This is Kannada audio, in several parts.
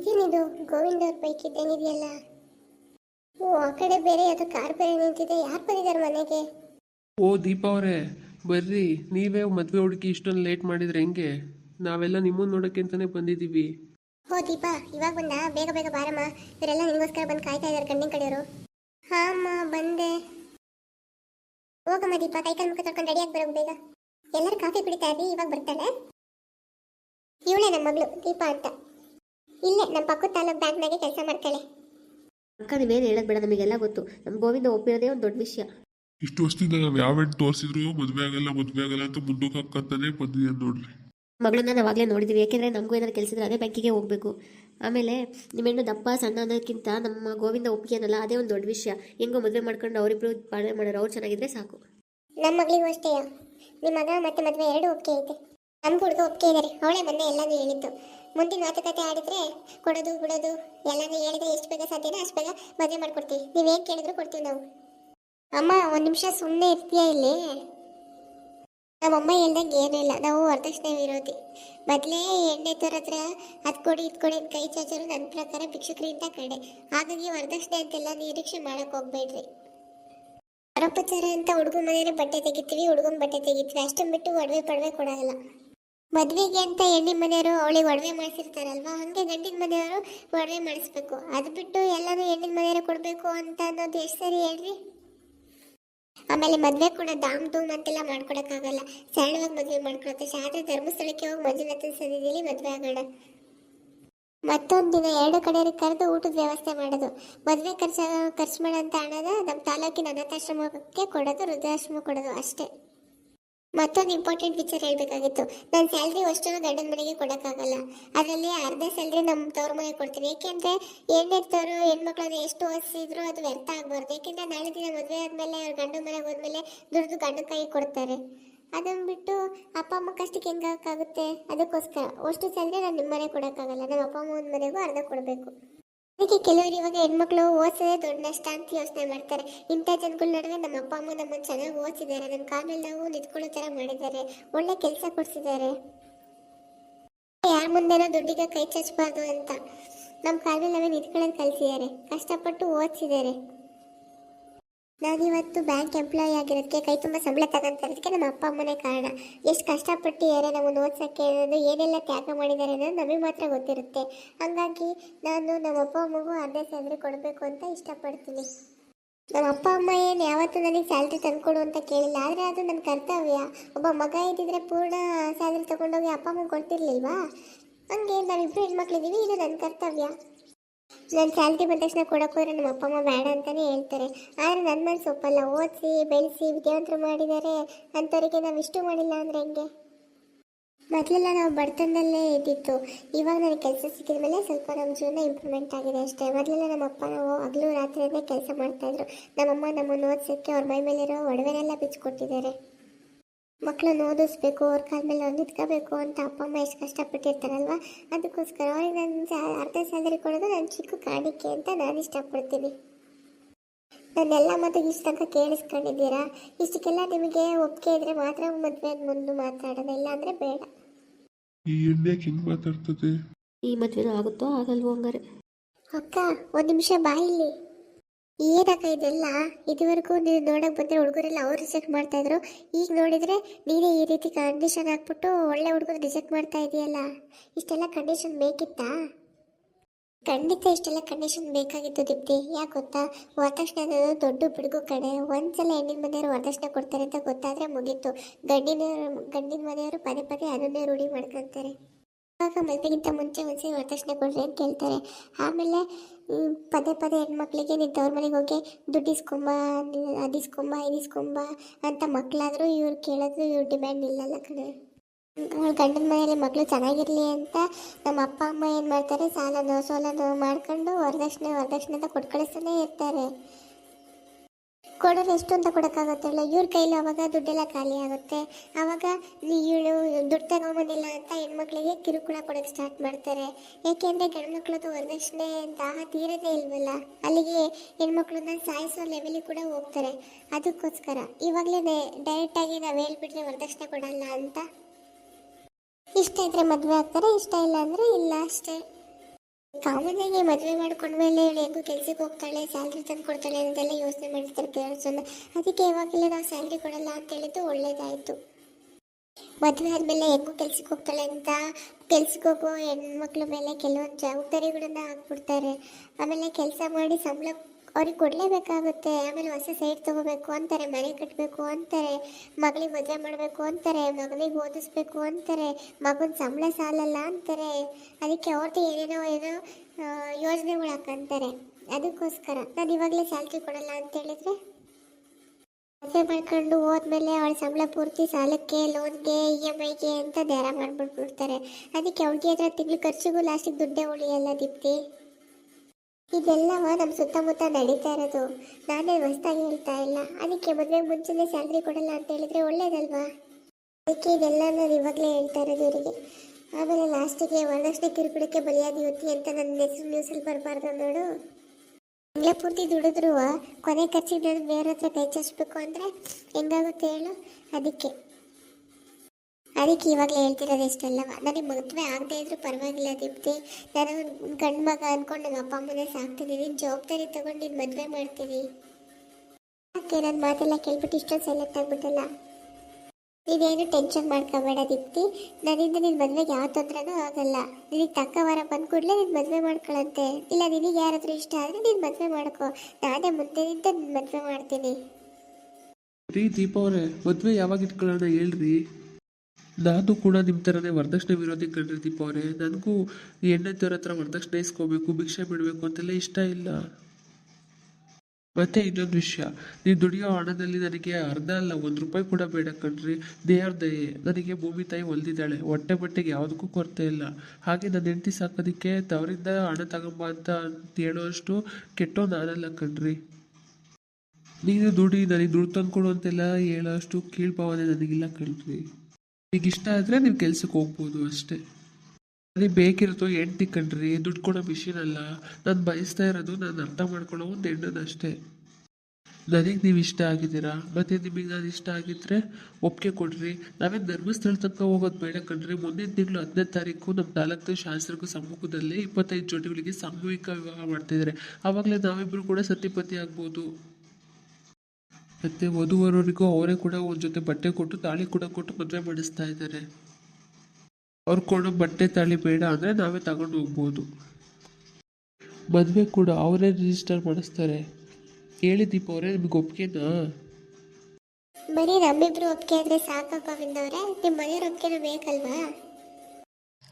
ಇದೇನಿದು? ಗೋವಿಂದ ಅವ್ರ ಬೈಕ್ ಇದ್ದೇನಿದೆಯಲ್ಲ? ಓ ಆ ಕಡೆ ಬೇರೆ ಅದು ಕಾರ್ ಬೇರೆ ನಿಂತಿದೆ. ಯಾರು ಬಂದಿದ್ದಾರೆ ಮನೆಗೆ? ಓ ದೀಪಾ ಅವರೇ ಬರ್ರಿ. ನೀವೇ ಮದುವೆ ಹುಡುಕಿ ಇಷ್ಟೊಂದು ಲೇಟ್ ಮಾಡಿದ್ರೆ ಹೆಂಗೆ? ನಾವೆಲ್ಲ ನಿಮ್ಮನ್ನು ನೋಡಕ್ಕೆ ಅಂತಾನೆ ಬಂದಿದ್ದೀವಿ. ಓ ದೀಪ ಇವಾಗ ಬಂದ? ಬೇಗ ಬೇಗ ಬಾರಮ್ಮ. ಇವರೆಲ್ಲ ನಿಮಗೋಸ್ಕರ ಬಂದು ಕಾಯ್ತಾ ಇದ್ದಾರೆ ಕಣ್ಣಿನ ಕಡೆಯವರು. ಹಾ ಅಮ್ಮ ಬಂದೆ. ಹೋಗಮ್ಮ ದೀಪ ಕೈ ಕಾಲು ಮುಖ ತೊಳ್ಕೊಂಡು ರೆಡಿಯಾಗಿ ಬರೋದು ಬೇಗ. ಎಲ್ಲರೂ ಕಾಫಿ ಕುಡಿತಾ ಇದ್ದೀವಿ ಇವಾಗ ಬರ್ತಾಳೆ? ಇವಳೇ ನಮ್ಮ ಮಗಳು ದೀಪ ಅಂತ. ಇಲ್ಲೇ ನಮ್ಮ ಪಕ್ಕದ ತಾಲೂಕು ಬ್ಯಾಂಕ್ನಾಗೆ ಕೆಲಸ ಮಾಡ್ತಾಳೆ ಅಕ್ಕ ನೀವೇನು ಹೇಳೋದು ಬೇಡ ನಮಗೆಲ್ಲ ಗೊತ್ತು. ನಮ್ಮ ಗೋವಿಂದ ಒಪ್ಪಿರೋದೇ ಒಂದು ದೊಡ್ಡ ವಿಷಯ. ಇಷ್ಟು ವರ್ಷದಿಂದ ನಾವು ಯಾವ ಹೆಣ್ಣು ತೋರಿಸಿದ್ರು ಮದುವೆ ಆಗಲ್ಲ ಮದುವೆ ಆಗಲ್ಲ ಅಂತ ಮುಂದಕ್ಕೆ ಹಾಕಂತಾನೆ ಬಂದಿದೆ ನೋಡ್ರಿ. ಮಗಳನ್ನ ನಾವಾಗಲೇ ನೋಡಿದ್ದೀವಿ ಯಾಕೆಂದರೆ ನಮಗೂ ಏನಾದ್ರು ಕೆಲಸದ್ರೆ ಅದೇ ಬ್ಯಾಂಕಿಗೆ ಹೋಗಬೇಕು. ಆಮೇಲೆ ನಿಮ್ಮ ಹೆಣ್ಣು ದಪ್ಪ ಸಣ್ಣ ಅನ್ನೋದಕ್ಕಿಂತ ನಮ್ಮ ಗೋವಿಂದ ಒಪ್ಪಿಗೆನಲ್ಲ ಅದೇ ಒಂದು ದೊಡ್ಡ ವಿಷಯ. ಹೆಂಗೋ ಮದುವೆ ಮಾಡ್ಕೊಂಡು ಅವರಿಬ್ರು ಪಾಲನೆ ಮಾಡೋರು ಅವ್ರು ಚೆನ್ನಾಗಿದ್ರೆ ಸಾಕು. ನಮ್ಮ ಮಗಳಿಗೂ ಅಷ್ಟೇ. ನಿಮ್ಮ ಮಗ ಮತ್ತೆ ಮದುವೆ ಎರಡು ಒಪ್ಪಿಗೆ ಐತೆ. ನಮ್ಗೆ ಹುಡುಗ ಒಪ್ಪಿಗೆ ಇದ್ದಾರೆ. ಅವಳೇ ಮೊನ್ನೆ ಎಲ್ಲಾನು ಹೇಳಿದ್ದು. ಮುಂದಿನ ಮಾತುಕತೆ ಆಡಿದ್ರೆ ಕೊಡೋದು, ಬಿಡೋದು, ಎಲ್ಲಾನು ಹೇಳಿದ್ರೆ ಎಷ್ಟು ಬೇಗ ಸಾಧ್ಯನೋ ಅಷ್ಟು ಬೇಗ ಮದುವೆ ಮಾಡ್ಕೊಡ್ತೀವಿ. ನೀವೇನು ಕೇಳಿದ್ರು ಕೊಡ್ತೀವಿ ನಾವು. ಅಮ್ಮ, ಒಂದು ನಿಮಿಷ ಸುಮ್ಮನೆ ಇರ್ತೀಯ ಇಲ್ಲಿ? ನಮ್ಮಮ್ಮ ಹೇಳ್ದಂಗೆ ಏನೂ ಇಲ್ಲ. ನಾವು ವರದಕ್ಷಿಣೆ ವಿರೋಧಿ. ಮೊದಲೇ ಎಣ್ಣೆ ತೋರ ಹತ್ರ ಅದು ಕೊಡಿ, ಇದು ಕೊಡಿ ಕೈ ಚಾಚರು ನನ್ನ ಪ್ರಕಾರ ಭಿಕ್ಷುಕರಿಂದ ಕಡೆ ಹಾಗಾಗಿ ವರದಕ್ಷಿಣೆ ಅಂತೆಲ್ಲ ನಿರೀಕ್ಷೆ ಮಾಡೋಕೆ ಹೋಗ್ಬೇಡ್ರಿ. ಪರೋಪಚಾರ ಅಂತ ಹುಡುಗನ ಮನೇಲಿ ಬಟ್ಟೆ ತೆಗಿತೀವಿ, ಹುಡುಗನ ಬಟ್ಟೆ ತೆಗಿತೀವಿ. ಅಷ್ಟನ್ನು ಬಿಟ್ಟು ಒಡವೆ ಪಡವೆ ಕೊಡೋಲ್ಲ ಮದ್ವೆಗೆ ಅಂತ ಹೆಣ್ಣಿನ ಮನೆಯವರು ಅವಳಿಗೆ ಒಡವೆ ಮಾಡಿಸಿರ್ತಾರಲ್ವಾ? ಹಂಗೆ ಗಂಡಿನ ಮನೆಯವರು ಒಡವೆ ಮಾಡಿಸ್ಬೇಕು. ಅದು ಬಿಟ್ಟು ಎಲ್ಲರೂ ಹೆಣ್ಣಿನ ಮನೆಯವರು ಕೊಡಬೇಕು ಅಂತ ಅನ್ನೋದು ಎಷ್ಟು ಸರಿ ಹೇಳ್ರಿ? ಆಮೇಲೆ ಮದ್ವೆ ಕೂಡ ದಾಮ್ ಧೂಮ್ ಅಂತೆಲ್ಲ ಮಾಡ್ಕೊಡಕ್ಕಾಗಲ್ಲ. ಸರಳವಾಗಿ ಮದ್ವೆ ಮಾಡ್ಕೊಳತ್ತೆ. ಆದ್ರೆ ಧರ್ಮಸ್ಥಳಕ್ಕೆ ಹೋಗಿ ಮಂಜುನಾಥನ ಸನ್ನಿಧಿಯಲ್ಲಿ ಮದ್ವೆ ಆಗೋಣ. ಮತ್ತೊಂದು ದಿನ ಎರಡು ಕಡೆಯವ್ರಿಗೆ ಕರೆದು ಊಟದ ವ್ಯವಸ್ಥೆ ಮಾಡೋದು. ಮದುವೆ ಖರ್ಚು ಖರ್ಚು ಮಾಡೋಂಥ ಹಣದ ನಮ್ಮ ತಾಲೂಕಿನ ಅನಾಥಾಶ್ರಮಕ್ಕೆ ಕೊಡೋದು ವೃದ್ಧಾಶ್ರಮ ಕೊಡೋದು ಅಷ್ಟೇ. ಮತ್ತೊಂದು ಇಂಪಾರ್ಟೆಂಟ್ ವಿಚಾರ ಹೇಳಬೇಕಾಗಿತ್ತು. ನನ್ನ ಸ್ಯಾಲ್ರಿ ಅಷ್ಟು ಗಂಡನ ಮನೆಗೆ ಕೊಡೋಕ್ಕಾಗಲ್ಲ. ಅದರಲ್ಲಿ ಅರ್ಧ ಸ್ಯಾಲ್ರಿ ನಮ್ಮ ತವ್ರ ಮನೆಗೆ ಕೊಡ್ತೀನಿ. ಏಕೆಂದರೆ ಹೆಣ್ಣಿರ್ತವ್ರು, ಹೆಣ್ಮಕ್ಳನ್ನ ಎಷ್ಟು ಓದಿಸಿದ್ರು ಅದು ವ್ಯರ್ಥ ಆಗಬಾರ್ದು. ಏಕೆಂದರೆ ನಾಳೆ ದಿನ ಮದುವೆ ಆದಮೇಲೆ, ಅವ್ರ ಗಂಡನ ಮನೆಗೆ ಹೋದ್ಮೇಲೆ ದುಡ್ದು ಗಂಡನ ಕೈ ಕೊಡ್ತಾರೆ. ಅದನ್ನು ಬಿಟ್ಟು ಅಪ್ಪ ಅಮ್ಮ ಕಷ್ಟಕ್ಕೆ ಹೆಂಗಾಗುತ್ತೆ ಅದಕ್ಕೋಸ್ಕರ. ಅಷ್ಟು ಸ್ಯಾಲ್ರಿ ನಾನು ನಿಮ್ಮ ಮನೆಗೆ ಕೊಡೋಕ್ಕಾಗಲ್ಲ. ನಮ್ಮ ಅಪ್ಪ ಅಮ್ಮನ ಮನೆಗೂ ಅರ್ಧ ಕೊಡಬೇಕು. ಅದಕ್ಕೆ ಕೆಲವರು ಇವಾಗ ಹೆಣ್ಮಕ್ಳು ಓದಿಸೋದೇ ದೊಡ್ಡ ನಷ್ಟ ಅಂತ ಯೋಚನೆ ಮಾಡ್ತಾರೆ. ಇಂಥ ಜನಗಳ ನಡುವೆ ನಮ್ಮ ಅಪ್ಪ, ಅಮ್ಮ ನಮ್ಮ ಚೆನ್ನಾಗಿ ಓದಿಸಿದ್ದಾರೆ. ನಮ್ಮ ಕಾಲ ನಾವು ನಿಂತ್ಕೊಳ್ಳೋ ಥರ ಮಾಡಿದ್ದಾರೆ. ಒಳ್ಳೆ ಕೆಲಸ ಕೊಡ್ಸಿದ್ದಾರೆ. ಯಾರ ಮುಂದೆನೋ ದುಡ್ಡಿಗೆ ಕೈ ಚಚ್ಚಬಾರ್ದು ಅಂತ. ನಮ್ಮ ಕಾಲ ನಾವೇ ನಿಂತ್ಕೊಳ್ಳೋದು ಕಲಿಸಿದ್ದಾರೆ. ಕಷ್ಟಪಟ್ಟು ಓದಿಸಿದ್ದಾರೆ. ನಾನಿವತ್ತು ಬ್ಯಾಂಕ್ ಎಂಪ್ಲಾಯಿ ಆಗಿರೋದಕ್ಕೆ ಕೈ ತುಂಬ ಸಂಬಳ ತಗೊಂತಿರೋದಕ್ಕೆ ನಮ್ಮ ಅಪ್ಪ ಅಮ್ಮನೇ ಕಾರಣ. ಎಷ್ಟು ಕಷ್ಟಪಟ್ಟಿದ್ದಾರೆ ನಮ್ಮನ್ನು ಓದ್ಸೋಕ್ಕೆ ಅನ್ನೋದು ಏನೆಲ್ಲ ತ್ಯಾಗ ಮಾಡಿದ್ದಾರೆ ಅನ್ನೋದು ನಮಗೆ ಮಾತ್ರ ಗೊತ್ತಿರುತ್ತೆ. ಹಾಗಾಗಿ ನಾನು ನಮ್ಮ ಅಪ್ಪ ಅಮ್ಮಗೂ ಅದೇ ಸ್ಯಾಲ್ರಿ ಕೊಡಬೇಕು ಅಂತ ಇಷ್ಟಪಡ್ತೀನಿ. ನಮ್ಮ ಅಪ್ಪ ಅಮ್ಮ ಏನು ಯಾವತ್ತೂ ನನಗೆ ಸ್ಯಾಲ್ರಿ ತಂದ್ಕೊಡು ಅಂತ ಕೇಳಿಲ್ಲ. ಆದರೆ ಅದು ನನ್ನ ಕರ್ತವ್ಯ. ಒಬ್ಬ ಮಗ ಇದ್ದಿದ್ರೆ ಪೂರ್ಣ ಸ್ಯಾಲ್ರಿ ತಗೊಂಡೋಗಿ ಅಪ್ಪ ಅಮ್ಮ ಕೊಡ್ತಿರ್ಲಿಲ್ವಾ? ಹಂಗೆ ನಾವಿಬ್ಬರು ಹೆಣ್ಮಕ್ಳಿದ್ದೀವಿ, ಇದು ನನ್ನ ಕರ್ತವ್ಯ. ನನ್ನ ಸ್ಯಾಲ್ರಿ ಬಂದ ತಕ್ಷಣ ಕೊಡೋಕೋದ್ರೆ ನಮ್ಮ ಅಪ್ಪ ಅಮ್ಮ ಬೇಡ ಅಂತಲೇ ಹೇಳ್ತಾರೆ. ಆದರೆ ನನ್ನ ಮನಸ್ಸು ಒಪ್ಪಲ್ಲ. ಓದಿಸಿ, ಬೆಳೆಸಿ, ವಿದ್ಯಾವಂತರು ಮಾಡಿದ್ದಾರೆ ಅಂಥವರಿಗೆ ನಾವು ಇಷ್ಟು ಮಾಡಿಲ್ಲ ಅಂದರೆ ಹೆಂಗೆ? ಮೊದಲೆಲ್ಲ ನಾವು ಬಡತನದಲ್ಲೇ ಇದ್ದಿತ್ತು. ಇವಾಗ ನನಗೆ ಕೆಲಸ ಸಿಕ್ಕಿದ ಮೇಲೆ ಸ್ವಲ್ಪ ನಮ್ಮ ಜೀವನ ಇಂಪ್ರೂವ್ಮೆಂಟ್ ಆಗಿದೆ ಅಷ್ಟೇ. ಮೊದಲೆಲ್ಲ ನಮ್ಮ ಅಪ್ಪ ನಾವು ಹಗಲು ರಾತ್ರಿಯೇ ಕೆಲಸ ಮಾಡ್ತಾಯಿದ್ರು ನಮ್ಮಮ್ಮ ನಮ್ಮನ್ನು ಓದಿಸೋಕ್ಕೆ ಅವ್ರ ಮೈ ಮೇಲಿರೋ ಒಡವೆನೆಲ್ಲ ಬಿಚ್ಚಿಕೊಟ್ಟಿದ್ದಾರೆ. ಮಕ್ಕಳನ್ನ ಓದಿಸ್ಬೇಕು ಅವ್ರ ಕಾಲ ಮೇಲೆ ಅವ್ರು ನಿಂತ್ಕೋಬೇಕು ಅಂತ ಅಪ್ಪ ಅಮ್ಮ ಎಷ್ಟು ಕಷ್ಟಪಟ್ಟಿರ್ತಾರಲ್ವ? ಅದಕ್ಕೋಸ್ಕರ ಅವ್ರಿಗೆ ನನ್ನ ಅರ್ಧ ಸ್ಯಾಲರಿ ಕೊಡೋದು ನನ್ನ ಚಿಕ್ಕ ಕಾಣಿಕೆ ಅಂತ ನಾನು ಇಷ್ಟಪಡ್ತೀನಿ. ನನ್ನೆಲ್ಲ ಮತ್ತು ಇಷ್ಟು ತನಕ ಕೇಳಿಸ್ಕೊಂಡಿದ್ದೀರಾ? ಇಷ್ಟಕ್ಕೆಲ್ಲ ನಿಮಗೆ ಒಪ್ಪಿಗೆ ಇದ್ರೆ ಮಾತ್ರ ಮದುವೆ ಮುಂದೆ ಮಾತಾಡೋದು ಇಲ್ಲ ಅಂದರೆ ಬೇಡ. ಈ ಎಣ್ಣೆ ಹಿಂಗೆ ಮಾತಾಡ್ತದೆ? ಈ ಮದುವೆನೂ ಆಗುತ್ತೋ ಆಗಲ್ವೋ ಹಂಗಾರೆ? ಅಕ್ಕ ಒಂದು ನಿಮಿಷ ಬಾಯಿಲಿ ಏನಕ್ಕ ಇದೆಲ್ಲ? ಇದುವರೆಗೂ ನೀನು ನೋಡಕ್ ಬಂದ್ರೆ ಹುಡುಗರೆಲ್ಲ ಅವ್ರು ರಿಜೆಕ್ಟ್ ಮಾಡ್ತಾ ಇದ್ರು. ಈಗ ನೋಡಿದ್ರೆ ನೀನೇ ಈ ರೀತಿ ಕಂಡೀಷನ್ ಹಾಕ್ಬಿಟ್ಟು ಒಳ್ಳೆ ಹುಡುಗರು ರಿಜೆಕ್ಟ್ ಮಾಡ್ತಾ ಇದೆಯಲ್ಲ? ಇಷ್ಟೆಲ್ಲ ಕಂಡೀಷನ್ ಬೇಕಿತ್ತಾ? ಖಂಡಿತ ಇಷ್ಟೆಲ್ಲ ಕಂಡೀಷನ್ ಬೇಕಾಗಿತ್ತು ದೀಪ್ತಿ. ಯಾಕೆ ಗೊತ್ತಾ? ವರದಕ್ಷಿಣೆ ಅನ್ನೋದು ದೊಡ್ಡ ಬಿಡುಗು ಕಡೆ ಒಂದ್ಸಲ ಹೆಣ್ಣಿನ ಮನೆಯವರು ವರದಕ್ಷಿಣೆ ಕೊಡ್ತಾರೆ ಅಂತ ಗೊತ್ತಾದ್ರೆ ಮುಗೀತು. ಗಂಡಿನ ಗಂಡಿನ ಮನೆಯವರು ಪದೇ ಪದೇ ಅದನ್ನೇ ರೂಢಿ ಮಾಡ್ಕೊತಾರೆ. ಇವಾಗ ಮದುವೆಗಿಂತ ಮುಂಚೆ ಒಂದ್ಸರಿ ವರದಕ್ಷಿಣೆ ಕೊಡ್ರಿ ಅಂತ ಹೇಳ್ತಾರೆ ಆಮೇಲೆ ಪದೇ ಪದೇ ಹೆಣ್ಮಕ್ಳಿಗೆ ನೀನು ತವ್ರ ಮನೆಗೆ ಹೋಗಿ ದುಡ್ಡು ಇಸ್ಕೊಂಬ ಅದಿಸ್ಕೊಂಬ ಇದಿಸ್ಕೊಂಬ ಅಂತ ಮಕ್ಕಳಾದರೂ ಇವ್ರು ಕೇಳಿದ್ರು ಇವ್ರ ಡಿಮ್ಯಾಂಡ್ ಇಲ್ಲಲ್ಲ ಕಣೆ. ಅವ್ರ ಗಂಡನ ಮನೆಯಲ್ಲಿ ಮಗಳು ಚೆನ್ನಾಗಿರಲಿ ಅಂತ ನಮ್ಮ ಅಪ್ಪ, ಅಮ್ಮ ಏನು ಮಾಡ್ತಾರೆ? ಸಾಲನೋ, ಸೋಲನೋ ಮಾಡ್ಕೊಂಡು ವರದಕ್ಷಿಣೆ ವರದಕ್ಷಿಣೆ ಅಂತ ಕೊಟ್ಕಳಿಸ್ತಾನೆ ಇರ್ತಾರೆ. ಕೊಡೋರು ಎಷ್ಟು ಅಂತ ಕೊಡೋಕ್ಕಾಗುತ್ತಲ್ಲ ಇವ್ರ ಕೈಲಿ ಅವಾಗ ದುಡ್ಡೆಲ್ಲ ಖಾಲಿ ಆಗುತ್ತೆ. ಆವಾಗ ಇವಳು ದುಡ್ಡು ತಗೊಂಬಂದಿಲ್ಲ ಅಂತ ಹೆಣ್ಮಕ್ಳಿಗೆ ಕಿರುಕುಳ ಕೊಡೋಕ್ಕೆ ಸ್ಟಾರ್ಟ್ ಮಾಡ್ತಾರೆ. ಏಕೆಂದರೆ ಗಂಡ್ಮಕ್ಳದ್ದು ವರದಕ್ಷಿಣೆ ದಾಹ ತೀರದೇ ಇಲ್ವಲ್ಲ? ಅಲ್ಲಿಗೆ ಹೆಣ್ಮಕ್ಳನ್ನ ಸಾಯಿಸೋ ಲೆವೆಲಿಗೆ ಕೂಡ ಹೋಗ್ತಾರೆ. ಅದಕ್ಕೋಸ್ಕರ ಇವಾಗಲೇ ಡೈರೆಕ್ಟಾಗಿ ನಾವು ಹೇಳ್ಬಿಟ್ರೆ ವರದಕ್ಷಿಣೆ ಕೊಡಲ್ಲ ಅಂತ? ಇಷ್ಟ ಇದ್ದರೆ ಮದುವೆ ಆಗ್ತಾರೆ, ಇಷ್ಟ ಇಲ್ಲ ಅಂದರೆ ಇಲ್ಲ ಅಷ್ಟೇ. ಕಾಮನ್ ಆಗಿ ಮದುವೆ ಮಾಡ್ಕೊಂಡ್ಮೇಲೆ ಇವಳು ಹೆಂಗು ಕೆಲ್ಸಕ್ಕೆ ಹೋಗ್ತಾಳೆ ಸ್ಯಾಲ್ರಿ ತಂದು ಕೊಡ್ತಾಳೆ ಅಂತೆಲ್ಲ ಯೋಚನೆ ಮಾಡಿರ್ತಾರೆ ಪೇರೆಂಟ್ಸ್ ಅದಕ್ಕೆ ಯಾವಾಗಲೂ ನಾವು ಸ್ಯಾಲ್ರಿ ಕೊಡಲ್ಲ ಅಂತ ಹೇಳಿದ್ದು ಒಳ್ಳೇದಾಯ್ತು. ಮದುವೆ ಆದಮೇಲೆ ಹೆಂಗು ಕೆಲ್ಸಕ್ಕೆ ಹೋಗ್ತಾಳೆ ಅಂತ, ಕೆಲ್ಸಕ್ಕೆ ಹೋಗೋ ಹೆಣ್ಮಕ್ಳ ಮೇಲೆ ಕೆಲವೊಂದು ಜವಾಬ್ದಾರಿಗಳನ್ನ ಹಾಕ್ಬಿಡ್ತಾರೆ. ಆಮೇಲೆ ಕೆಲಸ ಮಾಡಿ ಸಂಬಳ ಅವ್ರಿಗೆ ಕೊಡಲೇಬೇಕಾಗುತ್ತೆ. ಆಮೇಲೆ ಹೊಸ ಸೈಟ್ ತೊಗೋಬೇಕು ಅಂತಾರೆ, ಮನೆ ಕಟ್ಟಬೇಕು ಅಂತಾರೆ, ಮಗಳಿಗೆ ಮದುವೆ ಮಾಡಬೇಕು ಅಂತಾರೆ, ಮಗಳಿಗೆ ಓದಿಸ್ಬೇಕು ಅಂತಾರೆ, ಮಗನ ಸಂಬಳ ಸಾಲಲ್ಲ ಅಂತಾರೆ. ಅದಕ್ಕೆ ಅವ್ರದ್ದು ಏನೇನೋ ಏನೋ ಯೋಜನೆಗಳು ಹಾಕಂತಾರೆ. ಅದಕ್ಕೋಸ್ಕರ ನಾನು ಇವಾಗಲೇ ಸ್ಯಾಲ್ರಿ ಕೊಡಲ್ಲ ಅಂತ ಹೇಳಿದ್ರೆ? ಮದುವೆ ಮಾಡ್ಕೊಂಡು ಹೋದ್ಮೇಲೆ ಅವಳ ಸಂಬಳ ಪೂರ್ತಿ ಸಾಲಕ್ಕೆ ಲೋನ್ಗೆ ಇ ಎಂ ಐಗೆ ಅಂತ ನೇರ ಮಾಡ್ಬಿಟ್ಬಿಡ್ತಾರೆ. ಅದಕ್ಕೆ ಅವಳಿಗೆ ಹತ್ರ ತಿಂಗಳು ಖರ್ಚಿಗೂ ಲಾಸ್ಟಿಗೆ ದುಡ್ಡೇ ಉಳಿಯಲ್ಲ ದೀಪ್ತಿ. ಇದೆಲ್ಲವ ನಮ್ಮ ಸುತ್ತಮುತ್ತ ನಡೀತಾ ಇರೋದು. ನಾನೇ ಹೊಸ್ದಾಗಿ ಹೇಳ್ತಾ ಇಲ್ಲ. ಅದಕ್ಕೆ ಮದುವೆ ಮುಂಚೆನೇ ಸ್ಯಾಲ್ರಿ ಕೊಡಲ್ಲ ಅಂತ ಹೇಳಿದ್ರೆ ಒಳ್ಳೇದಲ್ವಾ? ಅದಕ್ಕೆ ಇದೆಲ್ಲ ನಾನು ಇವಾಗಲೇ ಹೇಳ್ತಾ ಇರೋದು ಇವರಿಗೆ. ಆಮೇಲೆ ಲಾಸ್ಟಿಗೆ ವರದಕ್ಷಿಣೆ ಕಿರುಕುಳಕ್ಕೆ ಬಲಿಯಾದ ಯುವತಿ ಅಂತ ನನ್ನ ಹೆಸರು ನ್ಯೂಸಲ್ಲಿ ಬರಬಾರ್ದು ನೋಡು ತಿಂಗಳ ಪೂರ್ತಿ ದುಡಿದ್ರು ಕೊನೆ ಖರ್ಚಿಗೆ ನಾನು ಬೇರೆ ಹತ್ರ ಕೈ ಚಾಚಬೇಕು ಅಂದರೆ ಹೆಂಗಾಗುತ್ತೆ ಹೇಳು? ಅದಕ್ಕೆ. ಅದಕ್ಕೆ ಇವಾಗಲೇ ಹೇಳ್ತಿರೋದು ಇಷ್ಟೆಲ್ಲವ ನನಗೆ ಮದುವೆ ಆಗದೆ ಇದ್ರೂ ಪರವಾಗಿಲ್ಲ ದೀಪ್ತಿ. ನಾನು ಗಂಡು ಮಗ ಅಂದ್ಕೊಂಡು ನನ್ನ ಅಪ್ಪ ಅಮ್ಮನೇ ಸಾಕ್ತಿದ್ದೀನಿ ಜವಾಬ್ದಾರಿ ತಗೊಂಡು ನೀನು ಮದುವೆ ಮಾಡ್ತೀನಿ ಯಾಕೆ? ನನ್ನ ಮಾತೆಲ್ಲ ಕೇಳ್ಬಿಟ್ಟು ಇಷ್ಟೊಂದು ಸೆಲೆಕ್ಟ್ ಆಗ್ಬಿಟ್ಟಲ್ಲ. ನೀನೇನು ಟೆನ್ಷನ್ ಮಾಡ್ಕೋಬೇಡ ದೀಪ್ತಿ. ನನ್ನಿಂದ ನಿನ್ನ ಮದುವೆಗೆ ಯಾವ ತೊಂದರೆನೂ ಆಗಲ್ಲ. ನಿನಗೆ ತಕ್ಕ ವಾರ ಬಂದ ಕೂಡಲೇ ನೀನು ಮದುವೆ ಮಾಡ್ಕೊಳಂತೆ. ಇಲ್ಲ, ನಿನಗೆ ಯಾರಾದರೂ ಇಷ್ಟ ಆದರೆ ನೀನು ಮದುವೆ ಮಾಡ್ಕೊ. ನಾನೇ ಮುಂದೆ ನಿಂತ ನಿನ್ನ ಮದುವೆ ಮಾಡ್ತೀನಿ. ರೀ ದೀಪ ಅವರೇ, ಮದುವೆ ಯಾವಾಗ ಇಟ್ಕೊಳ್ಳೋಣ ಹೇಳ್ರಿ? ನಾನು ಕೂಡ ನಿಮ್ಮ ಥರನೇ ವರದಕ್ಷಿಣೆ ವಿರೋಧಿ ಕಣ್ರಿ ಅವರೇ. ನನಗೂ ಈ ಹೆಣ್ಣೆತ್ತವ್ರ ಹತ್ರ ವರದಕ್ಷಿಣೆ ಇಸ್ಕೋಬೇಕು, ಭಿಕ್ಷೆ ಬಿಡಬೇಕು ಅಂತೆಲ್ಲ ಇಷ್ಟ ಇಲ್ಲ. ಮತ್ತೆ ಇನ್ನೊಂದು ವಿಷಯ. ನೀವು ದುಡಿಯೋ ಹಣದಲ್ಲಿ ನನಗೆ ಅರ್ಧ ಅಲ್ಲ, ಒಂದು ರೂಪಾಯಿ ಕೂಡ ಬೇಡ ಕಣ್ರಿ. ದೇವ್ರ ದಯೆ. ನನಗೆ ಭೂಮಿ ತಾಯಿ ಹೊಲ್ದಿದ್ದಾಳೆ. ಹೊಟ್ಟೆ ಬಟ್ಟೆಗೆ ಯಾವುದಕ್ಕೂ ಕೊರತೆ ಇಲ್ಲ. ಹಾಗೆ ನನ್ನ ಹೆಂಡತಿ ಸಾಕೋದಕ್ಕೆ ತವರಿಂದ ಹಣ ತಗೊಂಬ ಅಂತ ಅಂತ ಹೇಳೋಷ್ಟು ಕೆಟ್ಟೋ ನಾನಲ್ಲ ಕಣ್ರಿ. ನೀನು ದುಡಿ, ನನಗೆ ದುಡ್ಡು ತಂದ್ಕೊಡು ಅಂತೆಲ್ಲ ಹೇಳೋಷ್ಟು ಕೀಳ್ಭಾವನೆ ನನಗಿಲ್ಲ ಕಣ್ರಿ. ಈಗ ಇಷ್ಟ ಆದರೆ ನೀವು ಕೆಲ್ಸಕ್ಕೆ ಹೋಗ್ಬೋದು ಅಷ್ಟೇ. ಅದೇ ಬೇಕಿರೋದೋ ಹೆಂಡ್ತಿ ಕಣ್ರಿ, ದುಡ್ಡು ಕೊಡೋ ಮಿಷಿನ್ ಅಲ್ಲ. ನಾನು ಬಯಸ್ತಾ ಇರೋದು ನಾನು ಅರ್ಥ ಮಾಡ್ಕೊಳ್ಳೋ ಒಂದು ಹೆಣ್ಣನ್ನು ಅಷ್ಟೇ ನನಗೆ ನೀವು ಇಷ್ಟ ಆಗಿದ್ದೀರಾ? ಮತ್ತು ನಿಮಗೆ ನಾನು ಇಷ್ಟ ಆಗಿದ್ದರೆ ಒಪ್ಪಿಗೆ ಕೊಡ್ರಿ. ನಾವೇನು ಧರ್ಮಸ್ಥಳ ತನಕ ಹೋಗೋದು ಬೇಡ ಕಣ್ರಿ. ಮುಂದಿನ ತಿಂಗಳು ಹತ್ತನೇ ತಾರೀಕು ನಮ್ಮ ನಾಲ್ಕು ಶಾಸ್ತ್ರಕ್ಕೆ ಸಮ್ಮುಖದಲ್ಲಿ ಇಪ್ಪತ್ತೈದು ಜೋಡಿಗಳಿಗೆ ಸಾಮೂಹಿಕ ವಿವಾಹ ಮಾಡ್ತಿದ್ದಾರೆ. ಆವಾಗಲೇ ನಾವಿಬ್ಬರು ಕೂಡ ಸತಿಪತಿ ಆಗ್ಬೋದು. ಮತ್ತೆ ವಧುವರರಿಗೂ ಅವರೇ ಕೂಡ ಒಂದ್ ಜೊತೆ ಬಟ್ಟೆ ಕೊಟ್ಟು ತಾಳಿ ಕೂಡ ಕೊಟ್ಟು ಮದುವೆ ಮಾಡಿಸ್ತಾ ಇದ್ದಾರೆ. ಅವ್ರು ಕೊಡೋ ಬಟ್ಟೆ ತಾಳಿ ಬೇಡ ಅಂದರೆ ನಾವೇ ತಗೊಂಡು ಹೋಗ್ಬೋದು. ಮದುವೆ ಕೂಡ ಅವರೇ ರಿಜಿಸ್ಟರ್ ಮಾಡಿಸ್ತಾರೆ. ಕೇಳಿ ದೀಪ ಅವರೇ ನಿಮ್ಗೆ ಒಪ್ಪಿಗೆನಾ ಬರೀ ನಮ್ಮಿಬ್ರು ಒಪ್ಪಿಗೆ ಆದರೆ ಸಾಕು ಗೋವಿಂದ ಅವರೇ. ನಿಮ್ಮ ಮನೆಯವ್ರ ಒಪ್ಪಿಗೆನೂ ಬೇಕಲ್ವಾ?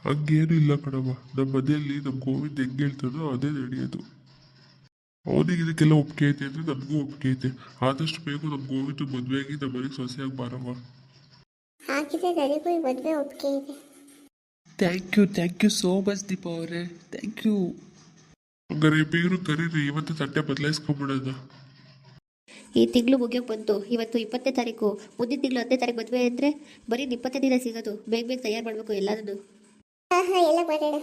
ಹಂಗೇನು ಇಲ್ಲ ಕಣವ ನಮ್ಮ ಮನೆಯಲ್ಲಿ ನಮ್ಮ ಗೋವಿಂದ ಹೆಂಗೆ ಹೇಳ್ತಾನೋ ಅದೇ ನಡೆಯೋದು. ಅವನಿಗೆ ಇದಕ್ಕೆಲ್ಲ ಒಪ್ಪಿಗೆ ಐತೆ ಅಂದ್ರೆ ನಮಗೂ ಒಪ್ಪಿಗೆ ಐತೆ ಆದಷ್ಟು ಬೇಗ ನಮ್ಮ ಮದುವೆ ಆಗಿ ನಮ್ಮ ಮನೆಗೆ ಸೊಸೆಯಾಗಿ ಬಾರವ್ವ ಹಾಗಿದ್ರೆ ನನಗೂ ಈ ಮದುವೆ ಒಪ್ಪಿಗೆ ಇದೆ thank you thank you so much Deepa ಅವರೇ. ಥ್ಯಾಂಕ್ ಯು ಹಂಗಾರೆ ಬೀರು ಕರೀರಿ ಇವತ್ತು ತಟ್ಟೆ ಬದಲಾಯಿಸ್ಕೊಂಬಿಡೋಣ ಈ ತಿಂಗಳು ಮುಗಿಯೋಕೆ ಬಂತು. ಇವತ್ತು ಇಪ್ಪತ್ತನೇ ತಾರೀಕು. ಮುಂದಿನ ತಿಂಗಳು ಹತ್ತನೇ ತಾರೀಕು ಮದುವೆ ಅಂದರೆ ಬರೀ ಇಪ್ಪತ್ತನೇ ದಿನ ಸಿಗೋದು. ಬೇಗ ಬೇಗ ತಯಾರು ಮಾಡಬೇಕು ಎಲ್ಲದನ್ನು. ಹಾಂ ಹಾಂ ಎಲ್ಲ ಮಾಡೋಣ.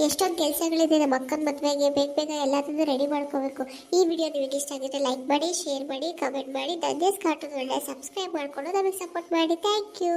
ಎಷ್ಟೊಂದು ಕೆಲಸಗಳಿದೆ, ನಮ್ಮ ಅಕ್ಕನ ಮದುವೆಗೆ ಬೇಗ ಬೇಗ ಎಲ್ಲದನ್ನು ರೆಡಿ ಮಾಡ್ಕೋಬೇಕು. ಈ ವಿಡಿಯೋ ನಿಮಗೆ ಇಷ್ಟ ಆಗಿದ್ರೆ ಲೈಕ್ ಮಾಡಿ ಶೇರ್ ಮಾಡಿ ಕಮೆಂಟ್ ಮಾಡಿ ನಂದೇ ಕಾರ್ಟೂನ್ ಒಳ್ಳೆ ಸಬ್ಸ್ಕ್ರೈಬ್ ಮಾಡಿಕೊಂಡು ನಮಗೆ ಸಪೋರ್ಟ್ ಮಾಡಿ. Thank you